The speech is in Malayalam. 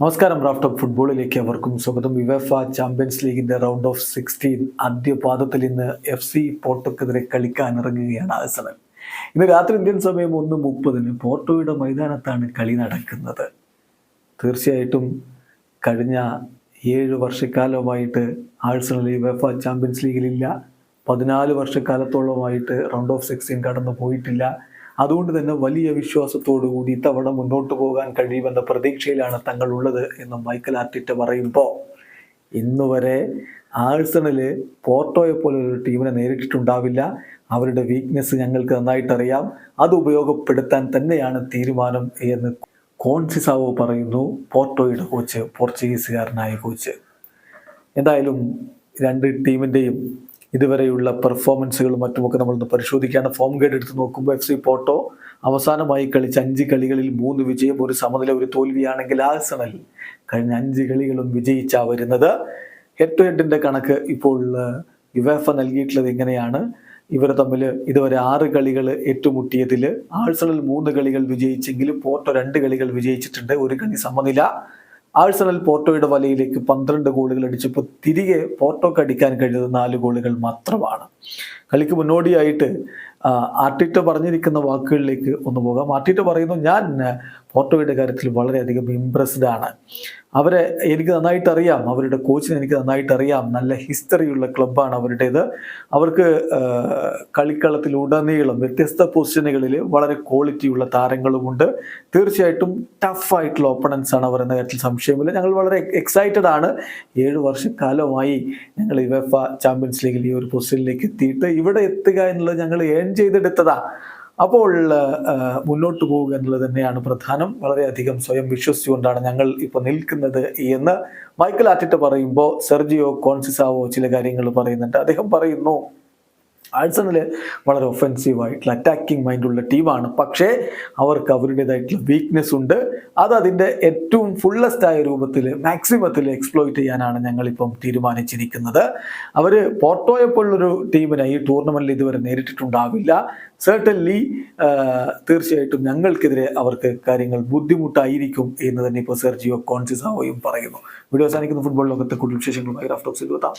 നമസ്കാരം റാഫ്റ്റ് ഓഫ് ഫുട്ബോളിലേക്ക് അവർക്കും സ്വാഗതം. യുവഫ ചാമ്പ്യൻസ് ലീഗിന്റെ റൗണ്ട് ഓഫ് സിക്സ്റ്റീൻ ആദ്യ പാദത്തിൽ ഇന്ന് എഫ് സി പോർട്ടോക്കെതിരെ കളിക്കാൻ ഇറങ്ങുകയാണ് ആഴ്സണൽ. ഇന്ന് രാത്രി ഇന്ത്യൻ സമയം ഒന്ന് മുപ്പതിന് പോർട്ടോയുടെ മൈതാനത്താണ് കളി നടക്കുന്നത്. തീർച്ചയായിട്ടും കഴിഞ്ഞ ഏഴ് വർഷക്കാലമായിട്ട് ആഴ്സണൽ യുവഫ ചാമ്പ്യൻസ് ലീഗിലില്ല. പതിനാല് വർഷക്കാലത്തോളമായിട്ട് റൗണ്ട് ഓഫ് സിക്സ്റ്റീൻ കടന്നു പോയിട്ടില്ല അതുകൊണ്ട് തന്നെ വലിയ വിശ്വാസത്തോടു കൂടി ഇത്തവണ മുന്നോട്ട് പോകാൻ കഴിയുമെന്ന പ്രതീക്ഷയിലാണ് തങ്ങളുള്ളത് എന്ന് മൈക്കൽ ആർട്ടിറ്റ പറയുമ്പോൾ ഇന്നുവരെ ആഴ്സണൽ പോർട്ടോയെ പോലെ ഒരു ടീമിനെ നേരിട്ടിട്ടുണ്ടാവില്ല. അവരുടെ വീക്ക്നെസ് ഞങ്ങൾക്ക് നന്നായിട്ട് അറിയാം അത് ഉപയോഗപ്പെടുത്താൻ തന്നെയാണ് തീരുമാനം എന്ന് കോൺസിസാവോ പറയുന്നു പോർട്ടോയുടെ കോച്ച് പോർച്ചുഗീസുകാരനായ കോച്ച് എന്തായാലും രണ്ട് ടീമിന്റെയും ഇതുവരെയുള്ള പെർഫോമൻസുകളും മറ്റുമൊക്കെ നമ്മളൊന്ന് പരിശോധിക്കുകയാണ് ഫോം ഗൈഡ് എടുത്ത് നോക്കുമ്പോൾ എഫ് സി പോട്ടോ അവസാനമായി കളിച്ച അഞ്ച് കളികളിൽ മൂന്ന് വിജയം ഒരു സമനില ഒരു തോൽവിയാണെങ്കിൽ ആഴ്സണൽ കഴിഞ്ഞ അഞ്ച് കളികളും വിജയിച്ചാ വരുന്നത്. ഹെഡ് ടു ഹെഡിന്റെ കണക്ക് ഇപ്പോൾ യുവേഫ നൽകിയിട്ടുള്ളത് എങ്ങനെയാണ് ഇവർ തമ്മിൽ ഇതുവരെ ആറ് കളികൾ ഏറ്റുമുട്ടിയതിൽ ആഴ്സണൽ മൂന്ന് കളികൾ വിജയിച്ചെങ്കിലും പോർട്ടോ രണ്ട് കളികൾ വിജയിച്ചിട്ടുണ്ട്. ഒരു കളി സമനില ആഴ്സണൽ പോർട്ടോയുടെ വലയിലേക്ക് പന്ത്രണ്ട് ഗോളുകൾ അടിച്ചപ്പോൾ തിരികെ പോർട്ടോക്ക് അടിക്കാൻ കഴിയുന്നത് നാല് ഗോളുകൾ മാത്രമാണ്. കളിക്ക് മുന്നോടിയായിട്ട് ആർട്ടിറ്റ പറഞ്ഞിരിക്കുന്ന വാക്കുകളിലേക്ക് ഒന്ന് പോകാം. ആർട്ടിറ്റ പറയുന്നു ഞാൻ പോർട്ടോയുടെ കാര്യത്തിൽ വളരെയധികം ഇമ്പ്രസ്ഡ് ആണ്. അവരെ എനിക്ക് നന്നായിട്ട് അറിയാം അവരുടെ കോച്ചിനെ എനിക്ക് നന്നായിട്ട് അറിയാം നല്ല ഹിസ്റ്ററിയുള്ള ക്ലബ്ബാണ് അവരുടേത്. അവർക്ക് കളിക്കളത്തിലുടനീളം വ്യത്യസ്ത പൊസിഷനുകളിൽ വളരെ ക്വാളിറ്റിയുള്ള താരങ്ങളുമുണ്ട്. തീർച്ചയായിട്ടും ടഫായിട്ടുള്ള ഓപ്പണൻസ് ആണ് അവർ എന്ന കാര്യത്തിൽ സംശയമില്ല. ഞങ്ങൾ വളരെ എക്സൈറ്റഡ് ആണ്. ഏഴ് വർഷക്കാലമായി ഞങ്ങൾ ഇവഫ ചാമ്പ്യൻസ് ലീഗിൽ ഈ ഒരു പൊസിഷനിലേക്ക് എത്തിയിട്ട് ഇവിടെ എത്തുക എന്നുള്ളത് ഞങ്ങൾ ഏൺ ചെയ്തെടുത്തതാ. അപ്പോൾ മുന്നോട്ട് പോവുക എന്നുള്ളത് തന്നെയാണ് പ്രധാനം. വളരെയധികം സ്വയം വിശ്വസിച്ചുകൊണ്ടാണ് ഞങ്ങൾ ഇപ്പോൾ നിൽക്കുന്നത് എന്ന് മൈക്കൽ ആറ്റിട്ട് പറയുമ്പോൾ സെർജിയോ കോൺസിസാവോ ചില കാര്യങ്ങൾ പറയുന്നുണ്ട്. അദ്ദേഹം പറയുന്നു ആഴ്സണൽ വളരെ ഒഫെൻസീവ് ആയിട്ടുള്ള അറ്റാക്കിംഗ് മൈൻഡുള്ള ടീമാണ്. പക്ഷേ അവർക്ക് അവരുടേതായിട്ടുള്ള വീക്ക്നെസ് ഉണ്ട്. അത് അതിന്റെ ഏറ്റവും ഫുള്ളസ്റ്റ് ആയ രൂപത്തിൽ മാക്സിമത്തിൽ എക്സ്പ്ലോയിറ്റ് ചെയ്യാനാണ് ഞങ്ങളിപ്പം തീരുമാനിച്ചിരിക്കുന്നത്. അവർ പോർട്ടോയെ പോലുള്ളൊരു ടീമിനെ ഈ ടൂർണമെന്റിൽ ഇതുവരെ നേരിട്ടിട്ടുണ്ടാവില്ല. സെർട്ടൻലി തീർച്ചയായിട്ടും ഞങ്ങൾക്കെതിരെ അവർക്ക് കാര്യങ്ങൾ ബുദ്ധിമുട്ടായിരിക്കും എന്ന് തന്നെ ഇപ്പോൾ സെർജിയോ കോൺസിസാവോയും പറയുന്നു. വീഡിയോ അവസാനിക്കുന്ന. ഫുട്ബോൾ ലോകത്തെ കൂടുതൽ വിശേഷങ്ങളുമായി റാഫ്റ്റോക്സിൽ എത്താം